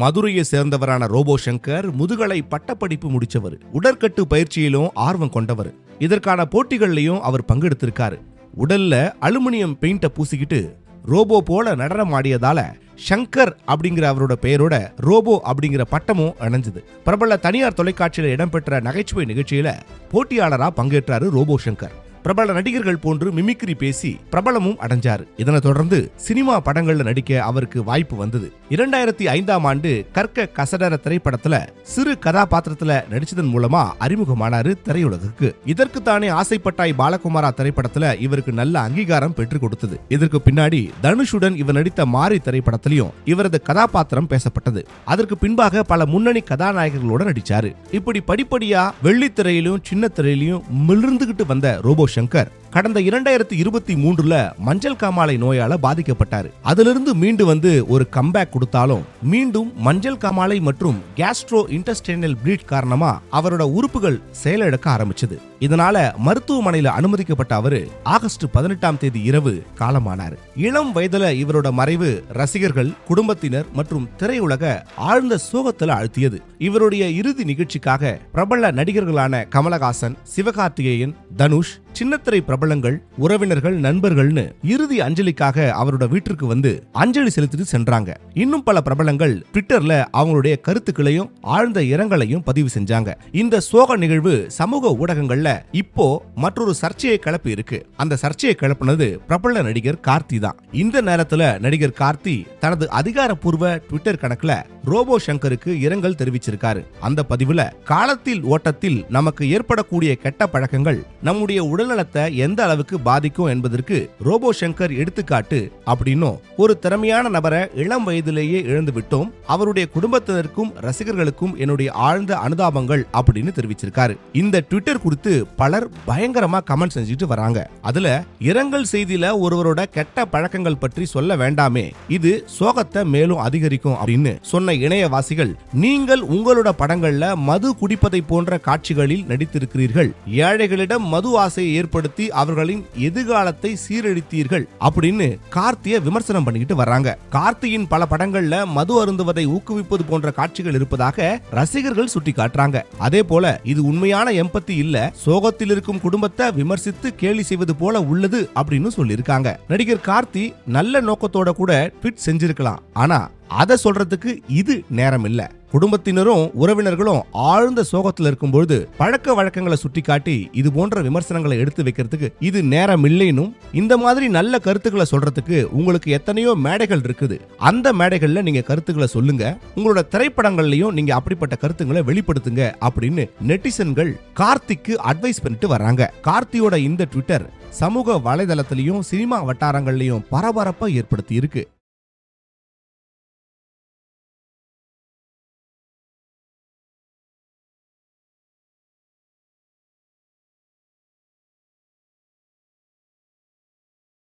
மதுரையை சேர்ந்தவரான ரோபோ சங்கர் முதுகலை பட்டப்படிப்பு முடிச்சவர். உடற்கட்டு பயிற்சியிலும் ஆர்வம் கொண்டவர். இதற்கான போட்டிகள்லையும் அவர் பங்கெடுத்திருக்காரு. உடல்ல அலுமினியம் பெயிண்ட பூசிக்கிட்டு ரோபோ போல நடனம் ஆடியதால ஷங்கர் அப்படிங்கிற அவரோட பெயரோட ரோபோ அப்படிங்கிற பட்டமும் அணைஞ்சது. பிரபல தனியார் தொலைக்காட்சியில் இடம்பெற்ற நகைச்சுவை நிகழ்ச்சியில போட்டியாளரா பங்கேற்றாரு ரோபோ சங்கர் பிரபல நடிகர்கள் போன்று மிமிக்ரி பேசி பிரபலமும் அடைஞ்சாரு. இதனைத் தொடர்ந்து சினிமா படங்கள்ல நடிக்க அவருக்கு வாய்ப்பு வந்தது. இரண்டாயிரத்தி ஐந்தாம் ஆண்டு கற்க கசடர திரைப்படத்துல சிறு கதாபாத்திரத்துல நடிச்சதன் மூலமா அறிமுகமானாரு திரையுலகுக்கு. இதற்கு தானே ஆசைப்பட்டாய் பாலகுமாரா திரைப்படத்துல இவருக்கு நல்ல அங்கீகாரம் பெற்றுக் கொடுத்தது. இதற்கு பின்னாடி தனுஷுடன் இவர் நடித்த மாரி திரைப்படத்திலையும் இவரது கதாபாத்திரம் பேசப்பட்டது. அதற்கு பின்பாக பல முன்னணி கதாநாயகர்களோட நடிச்சாரு. இப்படி படிப்படியா வெள்ளித்திரையிலும் சின்ன திரையிலும் மிளர்ந்துகிட்டு வந்த ரோபோ சங்கர் கடந்த இரண்டாயிரத்தி இருபத்தி மூன்றுல மஞ்சள் காமாலை நோயால பாதிக்கப்பட்டார். அதிலிருந்து மீண்டு வந்து ஒரு கம்பேக் கொடுத்தாலும் மீண்டும் மஞ்சள் காமாலை மற்றும் கேஸ்ட்ரோ இன்டஸ்டைனல் ப்ளீட் காரணமா அவரோட உறுப்புகள் செயலிழக்க ஆரம்பிச்சது. இதனால மருத்துவமனையில அனுமதிக்கப்பட்ட அவரு ஆகஸ்ட் பதினெட்டாம் தேதி இரவு காலமானார். இளம் வயதுல இவரோட மறைவு ரசிகர்கள் குடும்பத்தினர் மற்றும் திரையுலக ஆழ்ந்த சோகத்துல அழுத்தியது. இவருடைய இறுதி நிகழ்ச்சிக்காக பிரபல நடிகர்களான கமலஹாசன் சிவகார்த்திகேயன் தனுஷ் சின்னத்திரை பிரபலங்கள் உறவினர்கள் நண்பர்கள்னு இறுதி அஞ்சலிக்காக அவரோட வீட்டிற்கு வந்து அஞ்சலி செலுத்திட்டு சென்றாங்க. இன்னும் பல பிரபலங்கள் ட்விட்டர்ல அவங்களுடைய கருத்துக்களையும் ஆழ்ந்த இரங்கலையும் பதிவு செஞ்சாங்க. இந்த சோக நிகழ்வு சமூக ஊடகங்கள்ல இப்போ மற்றொரு சர்ச்சையை கிளப்பி இருக்கு. அந்த சர்ச்சையை கிளப்பினது பிரபல நடிகர் கார்த்தி தான். இந்த நேரத்துல நடிகர் கார்த்தி தனது அதிகாரப்பூர்வ ட்விட்டர் கணக்குல ரோபோ சங்கருக்கு இரங்கல் தெரிவிச்சிருக்காரு. அந்த பதிவுல காலத்தில் ஓட்டத்தில் நமக்கு ஏற்படக்கூடிய கெட்ட பழக்கங்கள் நம்முடைய உடல்நலத்தை எந்த அளவுக்கு பாதிக்கும் என்பதற்கு ரோபோ சங்கர் எடுத்துக்காட்டு அப்படின்னும் ஒரு திறமையான நபரை இளம் வயதிலேயே இழந்து விட்டோம் அவருடைய குடும்பத்தினருக்கும் ரசிகர்களுக்கும் என்னுடைய ஆழ்ந்த அனுதாபங்கள் அப்படின்னு தெரிவிச்சிருக்காரு. இந்த ட்விட்டர் குறித்து பலர் பயங்கரமா கமெண்ட் செஞ்சுட்டு வராங்க. அதுல இரங்கல் செய்தியில ஒருவரோட கெட்ட பழக்கங்கள் பற்றி சொல்ல வேண்டாமே இது சோகத்தை மேலும் அதிகரிக்கும் அப்படின்னு சொன்ன இணையவாசிகள் நீங்கள் உங்களோட படங்கள்ல மது குடிப்பதை போன்ற காட்சிகளில் நடித்திருக்கிறீர்கள். ஏழைகளிடம் மது ஆசையை ஏற்படுத்தி அவர்களின் எதிர்காலத்தை சீரழித்தீர்கள் அப்படின்னு கார்த்திய விமர்சனம் பண்ணிக்கிட்டு வர்றாங்க. கார்த்தியின் பல படங்கள்ல மது அருந்துவதை ஊக்குவிப்பது போன்ற காட்சிகள் இருப்பதாக ரசிகர்கள் சுட்டி காட்டுறாங்க அதே போல இது உண்மையான எம்பத்தி இல்ல சோகத்தில் இருக்கும் குடும்பத்தை விமர்சித்து கேலி செய்வது போல உள்ளது அப்படின்னு சொல்லியிருக்காங்க. நடிகர் கார்த்தி நல்ல நோக்கத்தோட கூட ட்வீட் செஞ்சிருக்கலாம். ஆனா அதை சொல்றதுக்கு இது நேரம் இல்ல குடும்பத்தினரும் உறவினர்களும் ஆழ்ந்த சோகத்தில் இருக்கும்பொழுது பழக்க வழக்கங்களை சுட்டிக்காட்டி இது போன்ற விமர்சனங்களை எடுத்து வைக்கிறதுக்கு இது நேரம் இல்லைனும் இந்த மாதிரி நல்ல கருத்துக்களை சொல்றதுக்கு உங்களுக்கு எத்தனையோ மேடைகள் இருக்குது. அந்த மேடைகள்ல நீங்க கருத்துக்களை சொல்லுங்க. உங்களோட திரைப்படங்கள்லயும் நீங்க அப்படிப்பட்ட கருத்துக்களை வெளிப்படுத்துங்க அப்படின்னு நெட்டிசன்கள் கார்த்திக்கு அட்வைஸ் பண்ணிட்டு வர்றாங்க. கார்த்தியோட இந்த ட்விட்டர் சமூக வலைதளத்திலையும் சினிமா வட்டாரங்கள்லையும் பரபரப்பை ஏற்படுத்தி இருக்கு